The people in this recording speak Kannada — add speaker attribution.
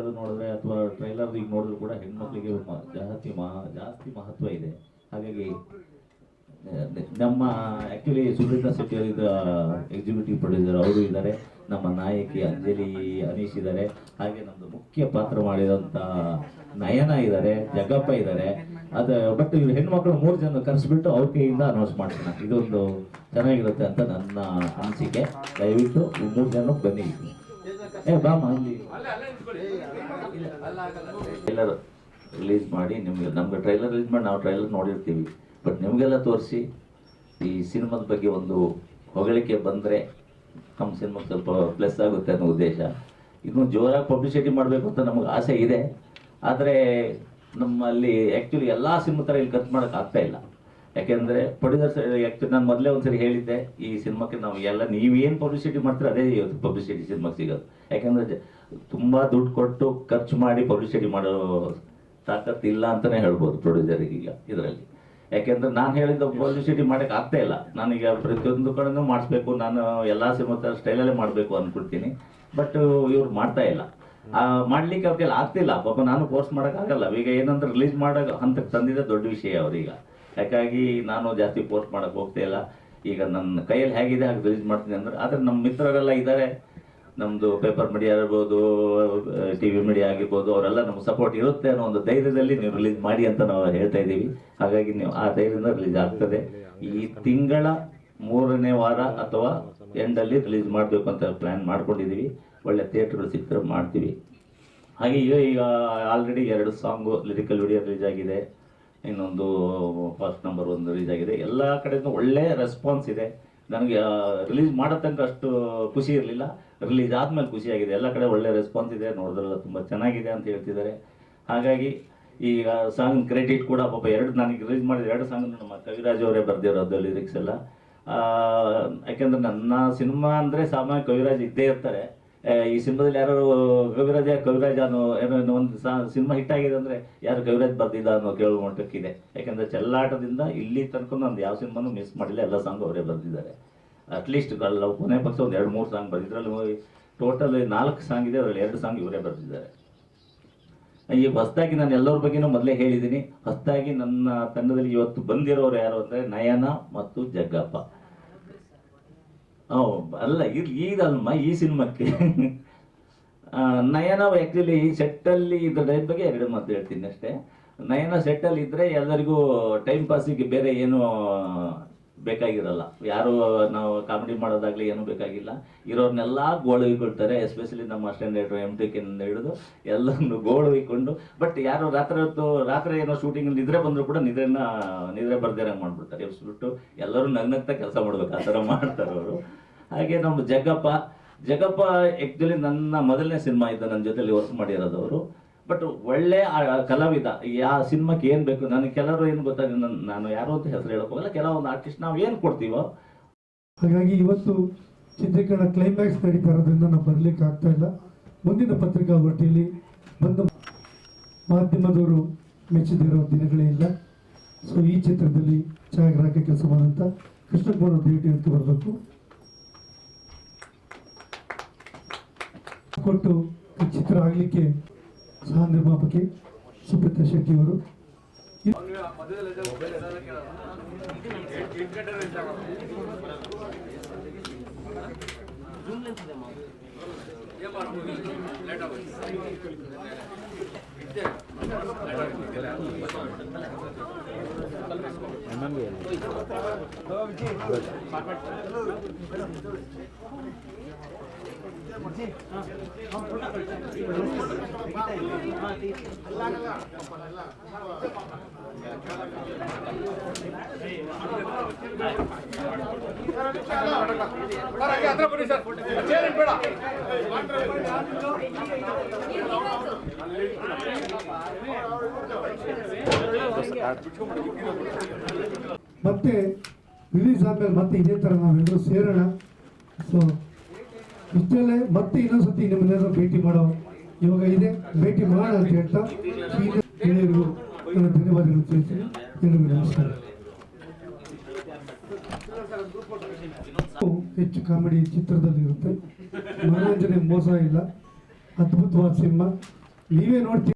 Speaker 1: ಟ್ರೈಲರ್ಗಳು ನೋಡಿದ್ರೆ ಅಥವಾ ಟ್ರೈಲರ್ ಈಗ ನೋಡಿದ್ರು ಕೂಡ ಹೆಣ್ಮಕ್ಳಿಗೆ ಜಾಸ್ತಿ ಮಹ ಜಾಸ್ತಿ ಮಹತ್ವ ಇದೆ. ಹಾಗಾಗಿ ನಮ್ಮ ಆಕ್ಚುಲಿ ಸುಧೀರ್ ಶೆಟ್ಟಿ ಅವರಿದ್ದ ಎಕ್ಸಿಕ್ಯೂಟಿವ್ ಪ್ರೊಡ್ಯೂಸರ್ ಅವರು ಇದ್ದಾರೆ. ನಮ್ಮ ನಾಯಕಿ ಅಂಜಲಿ ಅನೀಶ್ ಇದ್ದಾರೆ. ಹಾಗೆ ನಮ್ದು ಮುಖ್ಯ ಪಾತ್ರ ಮಾಡಿದಂತ ನಯನ ಇದ್ದಾರೆ, ಜಗ್ಗಪ್ಪ ಇದ್ದಾರೆ. ಅದು ಬಟ್ ಇವ್ರು ಹೆಣ್ಮಕ್ಳು ಮೂರು ಜನ ಕರೆಸ್ಬಿಟ್ಟು ಅವ್ರ ಕೈಯಿಂದ ಅನೌನ್ಸ್ ಮಾಡ್ತೀನಿ ಇದೊಂದು ಚೆನ್ನಾಗಿರುತ್ತೆ ಅಂತ ನನ್ನ ಅನಿಸಿಕೆ. ದಯವಿಟ್ಟು ಮೂರು ಜನ ಬನ್ನಿ. ಏ ಬಾಮ ರಿಲೀಸ್ ಮಾಡಿ ನಿಮ್ಗೆ ನಮ್ಗೆ ಟ್ರೈಲರ್ ರಿಲೀಸ್ ಮಾಡಿ ನಾವು ಟ್ರೈಲರ್ ನೋಡಿರ್ತೀವಿ. ಬಟ್ ನಿಮಗೆಲ್ಲ ತೋರಿಸಿ ಈ ಸಿನಿಮಾದ ಬಗ್ಗೆ ಒಂದು ಹೊಗಳಿಕೆ ಬಂದರೆ ನಮ್ಮ ಸಿನಿಮಾಗೆ ಸ್ವಲ್ಪ ಪ್ಲಸ್ ಆಗುತ್ತೆ ಅನ್ನೋ ಉದ್ದೇಶ. ಇನ್ನು ಜೋರಾಗಿ ಪಬ್ಲಿಸಿಟಿ ಮಾಡಬೇಕು ಅಂತ ನಮಗೆ ಆಸೆ ಇದೆ. ಆದರೆ ನಮ್ಮಲ್ಲಿ ಆ್ಯಕ್ಚುಲಿ ಎಲ್ಲ ಸಿನಿಮಾ ಥರ ಇಲ್ಲಿ ಖರ್ಚು ಮಾಡೋಕ್ಕಾಗ್ತಾ ಆಗ್ತಾ ಇಲ್ಲ. ಯಾಕೆಂದರೆ ಪ್ರೊಡ್ಯೂಸರ್ಸ್ ನಾನು ಮೊದಲೇ ಒಂದ್ಸರಿ ಹೇಳಿದ್ದೆ, ಈ ಸಿನಿಮಾಕ್ಕೆ ನಾವು ಎಲ್ಲ ನೀವೇನು ಪಬ್ಲಿಸಿಟಿ ಮಾಡ್ತೀರ ಅದೇ ಇವತ್ತು ಪಬ್ಲಿಸಿಟಿ ಸಿನಿಮಾಗೆ ಸಿಗೋದು. ಯಾಕೆಂದರೆ ತುಂಬ ದುಡ್ಡು ಕೊಟ್ಟು ಖರ್ಚು ಮಾಡಿ ಪಬ್ಲಿಸಿಟಿ ಮಾಡೋ ತಾಕತ್ತು ಇಲ್ಲ ಅಂತಲೇ ಹೇಳ್ಬೋದು ಪ್ರೊಡ್ಯೂಸರಿಗೆ ಈಗ ಇದರಲ್ಲಿ. ಯಾಕೆಂದ್ರೆ ನಾನು ಹೇಳಿದ ಪಬ್ಲಿಸಿಟಿ ಮಾಡಕ್ಕೆ ಆಗ್ತಾ ಇಲ್ಲ. ನಾನೀಗ ಪ್ರತಿಯೊಂದು ಕಡೆನೂ ಮಾಡಿಸ್ಬೇಕು, ನಾನು ಎಲ್ಲ ಸಿನಿಮಾ ಸ್ಟೈಲಲ್ಲೇ ಮಾಡಬೇಕು ಅನ್ಕೊಡ್ತೀನಿ ಬಟ್ ಇವ್ರು ಮಾಡ್ತಾ ಇಲ್ಲ. ಮಾಡ್ಲಿಕ್ಕೆ ಅವ್ರಿಗೆ ಆಗ್ತಿಲ್ಲ. ಪಾಪ ನಾನು ಕೋರ್ಸ್ ಮಾಡೋಕ್ಕಾಗಲ್ಲ ಈಗ ಏನಂದ್ರೆ ರಿಲೀಸ್ ಮಾಡೋ ಹಂತಕ್ಕೆ ತಂದಿದ್ದೆ ದೊಡ್ಡ ವಿಷಯ ಅವ್ರೀಗ ಯಾಕಾಗಿ ನಾನು ಜಾಸ್ತಿ ಪೋಸ್ಟ್ ಮಾಡಕ್ಕೆ ಹೋಗ್ತಾ ಇಲ್ಲ. ಈಗ ನನ್ನ ಕೈಯಲ್ಲಿ ಹೇಗಿದೆ ಹಾಗೆ ರಿಲೀಸ್ ಮಾಡ್ತೀನಿ ಅಂದ್ರೆ, ಆದರೆ ನಮ್ಮ ಮಿತ್ರರೆಲ್ಲ ಇದ್ದಾರೆ. ನಮ್ಮದು ಪೇಪರ್ ಮೀಡಿಯಾ ಇರ್ಬೋದು ಟಿ ವಿ ಮೀಡಿಯಾ ಆಗಿರ್ಬೋದು, ಅವರೆಲ್ಲ ನಮ್ಗೆ ಸಪೋರ್ಟ್ ಇರುತ್ತೆ ಅನ್ನೋ ಒಂದು ಧೈರ್ಯದಲ್ಲಿ ನೀವು ರಿಲೀಸ್ ಮಾಡಿ ಅಂತ ನಾವು ಹೇಳ್ತಾ ಇದ್ದೀವಿ. ಹಾಗಾಗಿ ನೀವು ಆ ಧೈರ್ಯದಿಂದ ರಿಲೀಸ್ ಆಗ್ತದೆ. ಈ ತಿಂಗಳ ಮೂರನೇ ವಾರ ಅಥವಾ ಎಂಡಲ್ಲಿ ರಿಲೀಸ್ ಮಾಡಬೇಕು ಅಂತ ಪ್ಲ್ಯಾನ್ ಮಾಡ್ಕೊಂಡಿದ್ದೀವಿ. ಒಳ್ಳೆ ಥಿಯೇಟ್ರ್ಗಳು ಸಿಕ್ತಾರೆ ಮಾಡ್ತೀವಿ. ಹಾಗೆ ಈಗ ಈಗ ಆಲ್ರೆಡಿ ಎರಡು ಸಾಂಗು ಲಿರಿಕಲ್ ವಿಡಿಯೋ ರಿಲೀಸ್ ಆಗಿದೆ. ಇನ್ನೊಂದು ಫಸ್ಟ್ ನಂಬರ್ ಒಂದು ರಿಲೀಸ್ ಆಗಿದೆ ಎಲ್ಲ ಕಡೆಯೂ ಒಳ್ಳೆ ರೆಸ್ಪಾನ್ಸ್ ಇದೆ. ನನಗೆ ರಿಲೀಸ್ ಮಾಡೋ ತನಕ ಅಷ್ಟು ಖುಷಿ ಇರಲಿಲ್ಲ. ರಿಲೀಸ್ ಆದಮೇಲೆ ಖುಷಿಯಾಗಿದೆ ಎಲ್ಲ ಕಡೆ ಒಳ್ಳೆ ರೆಸ್ಪಾನ್ಸ್ ಇದೆ. ನೋಡಿದ್ರೆಲ್ಲ ತುಂಬ ಚೆನ್ನಾಗಿದೆ ಅಂತ ಹೇಳ್ತಿದ್ದಾರೆ. ಹಾಗಾಗಿ, ಈಗ ಸಾಂಗ್ ಕ್ರೆಡಿಟ್ ಕೂಡ ಪಾಪ ಎರಡು ನನಗೆ ರಿಲೀಸ್ ಮಾಡಿದ ಎರಡು ಸಾಂಗ್ ನಮ್ಮ ಕವಿರಾಜ್ ಅವರೇ ಬರೆದಿರೋದು ಲಿರಿಕ್ಸ್ ಎಲ್ಲ. ಯಾಕೆಂದ್ರೆ ನನ್ನ ಸಿನಿಮಾ ಅಂದರೆ ಸಾಮಾನ್ಯ ಕವಿರಾಜ್ ಇದ್ದೇ ಇರ್ತಾರೆ. ಈ ಸಿನಿಮಾದಲ್ಲಿ ಯಾರು ಕವಿರಾಜ ಕವಿರಾಜ ಅನ್ನೋ ಏನೋ ಒಂದು ಸಿನಿಮಾ ಹಿಟ್ ಆಗಿದೆ ಅಂದರೆ ಯಾರು ಕವಿರಾಜ್ ಬರ್ದಿಲ್ಲ ಅನ್ನೋ ಕೇಳುವ ಮಟ್ಟಕ್ಕಿದೆ. ಯಾಕಂದ್ರೆ ಚೆಲ್ಲಾಟದಿಂದ ಇಲ್ಲಿ ತನಕ ನಂದು ಯಾವ ಸಿನಿಮಾನು ಮಿಸ್ ಮಾಡಿಲ್ಲ, ಎಲ್ಲ ಸಾಂಗ್ ಅವರೇ ಬರೆದಿದ್ದಾರೆ. ಅಟ್ಲೀಸ್ಟ್ ಕೊನೆ ಪಕ್ಷ ಒಂದು ಎರಡು ಮೂರು ಸಾಂಗ್ ಬರೆದಿದ್ರಲ್ಲಿ ಟೋಟಲ್ ನಾಲ್ಕು ಸಾಂಗ್ ಇದೆ, ಅದರಲ್ಲಿ ಎರಡು ಸಾಂಗ್ ಇವರೇ ಬರೆದಿದ್ದಾರೆ. ಈ ಹೊಸದಾಗಿ ನಾನು ಎಲ್ಲರ ಬಗ್ಗೆನೂ ಮೊದಲೇ ಹೇಳಿದ್ದೀನಿ. ಹೊಸದಾಗಿ ನನ್ನ ತಂಡದಲ್ಲಿ ಇವತ್ತು ಬಂದಿರೋರು ಯಾರು ಅಂದರೆ ನಯನ ಮತ್ತು ಜಗ್ಗಪ್ಪ. ಅಲ್ಲ ಈಗ ಈಗಲ್ಮ ಈ ಸಿನಿಮಾಕ್ಕೆ. ನಯನ ಆ್ಯಕ್ಚುಲಿ ಸೆಟ್ಟಲ್ಲಿ ಇದ್ರ ಲೈಫ್ ಬಗ್ಗೆ ಎರಡು ಮಾತು ಹೇಳ್ತೀನಿ ಅಷ್ಟೇ. ನಯನ ಸೆಟ್ಟಲ್ಲಿ ಇದ್ದರೆ ಎಲ್ಲರಿಗೂ ಟೈಮ್ ಪಾಸಿಗೆ ಬೇರೆ ಏನು ಬೇಕಾಗಿರಲ್ಲ. ಯಾರು ನಾವು ಕಾಮಿಡಿ ಮಾಡೋದಾಗ್ಲಿ ಏನೂ ಬೇಕಾಗಿಲ್ಲ. ಇರೋರ್ನೆಲ್ಲ ಗೋಳು ಇಟ್ಕೊಳ್ತಾರೆ ಎಸ್ಪೆಷಲಿ ನಮ್ಮ ಸ್ಟ್ಯಾಂಡರ್ಡ್ ಎಂ ಟಿ ಕೆನಿಂದ ಹಿಡಿದು ಎಲ್ಲರನ್ನು ಗೋಳು ಇಕ್ಕೊಂಡು ಬಟ್ ಯಾರು ರಾತ್ರಿ ಹೊತ್ತು ರಾತ್ರಿ ಏನೋ ಶೂಟಿಂಗ್ ನಿದ್ರೆ ಬಂದರೂ ಕೂಡ ನಿದ್ರೆನ, ನಿದ್ರೆ ಬರ್ದಿರಂಗೆ ಮಾಡ್ಬಿಡ್ತಾರೆ. ಎಬ್ಸ್ಬಿಟ್ಟು ಎಲ್ಲರೂ ನಗ್ನಗ್ತಾ ಕೆಲಸ ಮಾಡ್ಬೇಕು, ಆ ಥರ ಮಾಡ್ತಾರೆ ಅವರು. ಹಾಗೆ ನಮ್ಮ ಜಗ್ಗಪ್ಪ ಜಗಪ್ಪ ಆ್ಯಕ್ಚುಲಿ ನನ್ನ ಮೊದಲನೇ ಸಿನಿಮಾ ಇದ್ದ ನನ್ನ ಜೊತೆಲಿ ವರ್ಕ್ ಮಾಡಿರೋದು ಅವರು ಬಟ್ ಒಳ್ಳೆ, ಆ- ಕಲಾವಿದ ಯಾವ ಸಿನಿಮಾಕ್ಕೆ ಏನು ಬೇಕು? ನನಗೆ ಕೆಲವರು ಏನು ಗೊತ್ತಾಗ ನಾನು ಯಾರು ಅಂತ ಹೆಸರು ಹೇಳಕ್ ಹೋಗಲ್ಲ ಕೆಲವೊಂದು ಆರ್ಟಿಸ್ಟ್ ನಾವು ಏನು ಕೊಡ್ತೀವೋ?
Speaker 2: ಹಾಗಾಗಿ ಇವತ್ತು ಚಿತ್ರೀಕರಣ ಕ್ಲೈಮ್ಯಾಕ್ಸ್ ನಡೀತಾ ಇರೋದ್ರಿಂದ ನಾವು ಬರಲಿಕ್ಕೆ ಆಗ್ತಾ ಇಲ್ಲ. ಮುಂದಿನ ಪತ್ರಿಕಾಗೋಷ್ಠಿಯಲ್ಲಿ ಬಂದ ಮಾಧ್ಯಮದವರು ಮೆಚ್ಚದಿರೋ ದಿನಗಳೇ ಇಲ್ಲ. ಸೊ ಈ ಚಿತ್ರದಲ್ಲಿ ಛಾಯಾಗ್ರಾಹಕ ಕೆಲಸ ಮಾಡುವಂಥ ಕೃಷ್ಣಕುಮಾರ್ ಭೇಟಿ ಅಂತ ಬರಬೇಕು. ಕೊಟ್ಟು ಈ ಚಿತ್ರ ಆಗಲಿಕ್ಕೆ ಸಹ ನಿರ್ಮಾಪಕಿ ಸುಪ್ರೀತಾ ಶೆಟ್ಟಿ ಅವರು ಮತ್ತೆ ರಿಲೀಸ್ ಮತ್ತೆ ಇದೇ ಥರ ನಾವೆಲ್ಲರೂ ಸೇರೋಣ. ಸೊ ಇಷ್ಟಲ್ಲೇ ಮತ್ತೆ ಇನ್ನೊಂದ್ಸತಿ ನಿಮ್ಮನ್ನೆಲ್ಲರೂ ಭೇಟಿ ಮಾಡೋ ಇವಾಗ ಇದೆ. ಭೇಟಿ ಮಾಡೋಣ ಅಂತ ಹೇಳ್ತಾ ಕೇಳಿದ್ರು ನನ್ನ ಧನ್ಯವಾದಗಳು ನಮಸ್ಕಾರ. ಹೆಚ್ಚು ಕಾಮಿಡಿ ಚಿತ್ರದಲ್ಲಿ ಇರುತ್ತೆ ಮನೋರಂಜನೆ ಮೋಸ ಇಲ್ಲ. ಅದ್ಭುತವಾದ ಸಿನಿಮಾ. ನೀವೇ ನೋಡ್ತೀವಿ